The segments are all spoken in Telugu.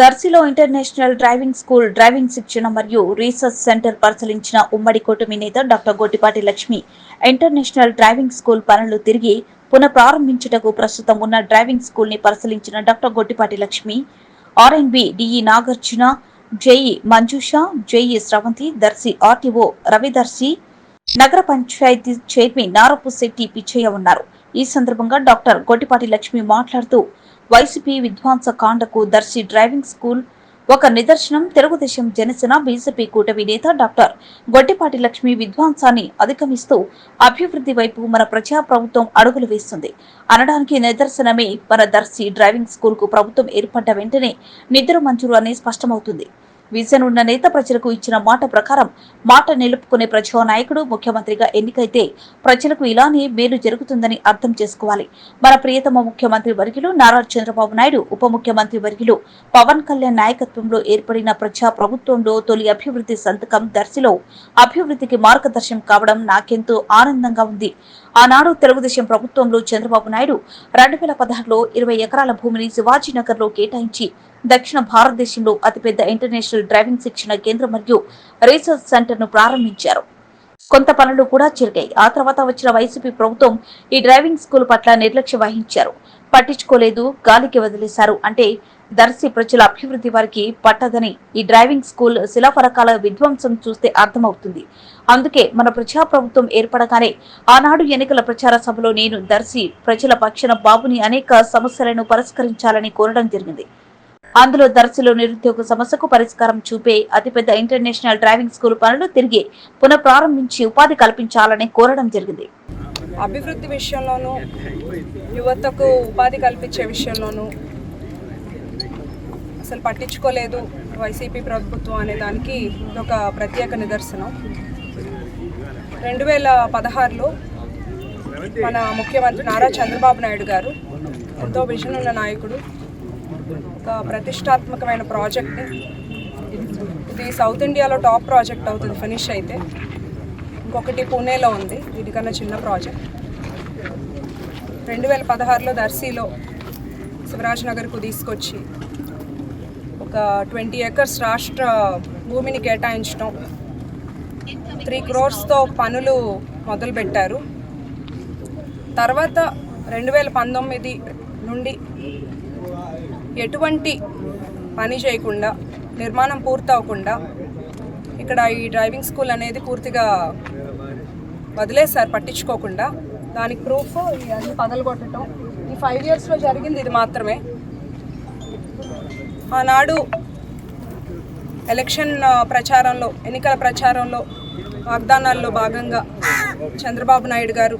దర్శిలో ఇంటర్నేషనల్ డ్రైవింగ్ స్కూల్ డ్రైవింగ్ శిక్షణ మరియు రీసెర్చ్ సెంటర్ పరిశీలించిన ఉమ్మడి కూటమి నేత doctor Gotipati Lakshmi international driving school పనులు తిరిగి పునఃప్రారంభించుటకు ప్రస్తుతం ఉన్న డ్రైవింగ్ స్కూల్ని పరిశీలించిన doctor Gotipati Lakshmi RNB DE Nagarjuna JE Manjusha JE Sravanthi Darsi RTO Ravidarshi నగర పంచాయతీ చైర్మన్ నారపు శెట్టి పిచ్చయ్య ఉన్నారు. ఈ సందర్భంగా డాక్టర్ గోటిపాటి లక్ష్మి మాట్లాడుతూ వైసీపీ విధ్వంస కాండకు దర్శి డ్రైవింగ్ స్కూల్. ఒక నిదర్శనం తెలుగుదేశం జనసేన బీజేపీ కూటమి నేత డాక్టర్ గొడ్డిపాటి లక్ష్మి విధ్వంసాన్ని అధిగమిస్తూ అభివృద్ధి వైపు మన ప్రజా ప్రభుత్వం అడుగులు వేస్తుంది. అనడానికి నిదర్శనమే మన దర్శి డ్రైవింగ్ స్కూల్కు ప్రభుత్వం ఏర్పడ్డ వెంటనే నిద్ర మంజూరు అని స్పష్టమవుతుంది. విజన్ ఉన్న నేత ప్రజలకు ఇచ్చిన మాట ప్రకారం మాట నిలుపుకునే ప్రజానాయకుడు ముఖ్యమంత్రిగా ఎన్నికైతే ప్రజలకు ఇలానే మేలు జరుగుతుందని అర్థం చేసుకోవాలి. మన ప్రియతమ ముఖ్యమంత్రి వర్యులు నారా చంద్రబాబు నాయుడు ఉప ముఖ్యమంత్రి వర్యులు పవన్ కళ్యాణ్ నాయకత్వంలో ఏర్పడిన ప్రజా ప్రభుత్వంలో తొలి అభివృద్ధి సంతకం దర్శిలో అభివృద్ధికి మార్గదర్శనం కావడం నాకెంతో ఆనందంగా ఉంది. ఆనాడు తెలుగుదేశం ప్రభుత్వంలో చంద్రబాబు నాయుడు రెండు వేల పదహారులో ఇరవై ఎకరాల భూమిని శివాజీనగర్లో కేటాయించి దక్షిణ భారతదేశంలో అతిపెద్ద ఇంటర్నేషనల్ డ్రైవింగ్ శిక్షణ కేంద్రం మరియు రీసెర్చ్ సెంటర్ను ప్రారంభించారు. కొంత పనులు కూడా జరిగాయి. ఆ తర్వాత వచ్చిన వైసీపీ ప్రభుత్వం ఈ డ్రైవింగ్ స్కూల్ పట్ల నిర్లక్ష్యం వహించారు. పట్టించుకోలేదు గాలికి వదిలేశారు. అంటే దర్శి ప్రజల అభివృద్ధి వారికి పట్టదని ఈ డ్రైవింగ్ స్కూల్ శిలాఫలకాల విధ్వంసం చూస్తే అర్థమవుతుంది. అందుకే మన ప్రజా ప్రభుత్వం ఏర్పడగానే ఆనాడు ఎన్నికల ప్రచార సభలో నేను దర్శి ప్రజల పక్షన బాబుని అనేక సమస్యలను పరిష్కరించాలని కోరడం జరిగింది. అందులో దర్శిలో నిరుద్యోగ సమస్యకు పరిష్కారం చూపే అతిపెద్ద ఇంటర్నేషనల్ డ్రైవింగ్ స్కూల్ పనులు తిరిగి పునఃప్రారంభించి ఉపాధి కల్పించాలని కోరడం జరిగింది. అభివృద్ధి విషయంలోనూ యువతకు ఉపాధి కల్పించే విషయంలోనూ అసలు పట్టించుకోలేదు వైసీపీ ప్రభుత్వం అనే దానికి ఒక ప్రత్యేక నిదర్శనం. రెండు వేల పదహారులో మన ముఖ్యమంత్రి నారా చంద్రబాబు నాయుడు గారు ఎంతో విజన్ ఉన్న నాయకుడు. ఒక ప్రతిష్టాత్మకమైన ప్రాజెక్ట్ ఇది సౌత్ ఇండియాలో టాప్ ప్రాజెక్ట్ అవుతుంది ఫినిష్ అయితే. ఇంకొకటి పూణేలో ఉంది వీటికన్నా చిన్న ప్రాజెక్ట్ రెండు వేల పదహారులో దర్శీలో శివరాజ్ నగర్కు తీసుకొచ్చి ఒక ట్వంటీ ఎకర్స్ రాష్ట్ర భూమిని కేటాయించడం. త్రీ క్రోర్స్తో పనులు మొదలుపెట్టారు. తర్వాత రెండు వేల పంతొమ్మిది నుండి ఎటువంటి పని చేయకుండా నిర్మాణం పూర్తవకుండా ఇక్కడ ఈ డ్రైవింగ్ స్కూల్ అనేది పూర్తిగా వదిలేశారు పట్టించుకోకుండా. దానికి ప్రూఫ్ అన్ని పగలగొట్టడం ఈ ఫైవ్ ఇయర్స్లో జరిగింది ఇది మాత్రమే. ఆనాడు ఎలక్షన్ ప్రచారంలో ఎన్నికల ప్రచారంలో వాగ్దానాల్లో భాగంగా చంద్రబాబు నాయుడు గారు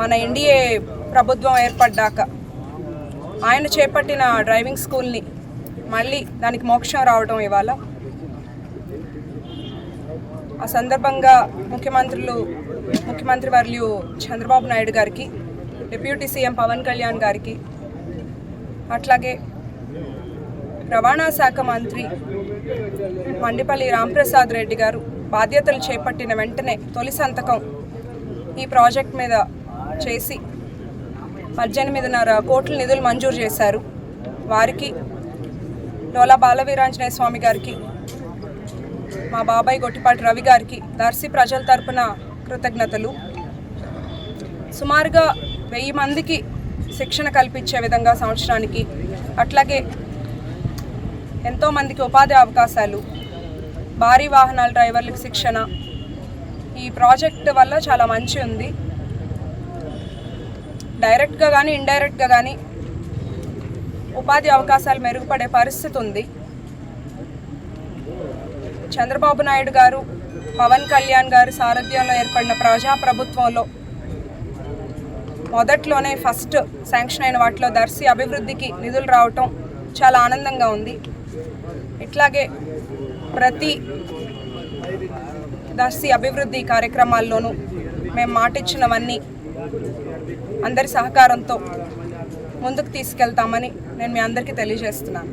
మన ఎన్డీఏ ప్రభుత్వం ఏర్పడ్డాక ఆయన చేపట్టిన డ్రైవింగ్ స్కూల్ని మళ్ళీ దానికి మోక్షం రావడం ఇవాళ. ఆ సందర్భంగా ముఖ్యమంత్రులు ముఖ్యమంత్రి వర్యులు చంద్రబాబు నాయుడు గారికి డిప్యూటీ సీఎం పవన్ కళ్యాణ్ గారికి అట్లాగే రవాణా శాఖ మంత్రి మండిపల్లి రాంప్రసాద్ రెడ్డి గారు బాధ్యతలు చేపట్టిన వెంటనే తొలి సంతకం ఈ ప్రాజెక్ట్ మీద చేసి పద్దెనిమిదిన్నర కోట్ల నిధులు మంజూరు చేశారు. వారికి డోలా బాలవీరాంజనేయ స్వామి గారికి మా బాబాయ్ గొట్టిపాటి రవి గారికి దర్శి ప్రజల తరపున కృతజ్ఞతలు. సుమారుగా వెయ్యి మందికి శిక్షణ కల్పించే విధంగా సంవత్సరానికి అట్లాగే ఎంతోమందికి ఉపాధి అవకాశాలు భారీ వాహనాల డ్రైవర్లకు శిక్షణ. ఈ ప్రాజెక్ట్ వల్ల చాలా మంచి ఉంది. డైరెక్ట్గా కానీ ఇండైరెక్ట్గా కానీ ఉపాధి అవకాశాలు మెరుగుపడే పరిస్థితి ఉంది. చంద్రబాబు నాయుడు గారు పవన్ కళ్యాణ్ గారి సారథ్యంలో ఏర్పడిన ప్రజా ప్రభుత్వంలో మొదట్లోనే ఫస్ట్ శాంక్షన్ అయిన వాటిలో దర్శి అభివృద్ధికి నిధులు రావటం చాలా ఆనందంగా ఉంది. ఇట్లాగే ప్రతి దర్శి అభివృద్ధి కార్యక్రమాల్లోనూ మేము మాటిచ్చినవన్నీ అందరి సహకారంతో ముందుకు తీసుకెళ్తామని నేను మీ అందరికీ తెలియజేస్తున్నాను.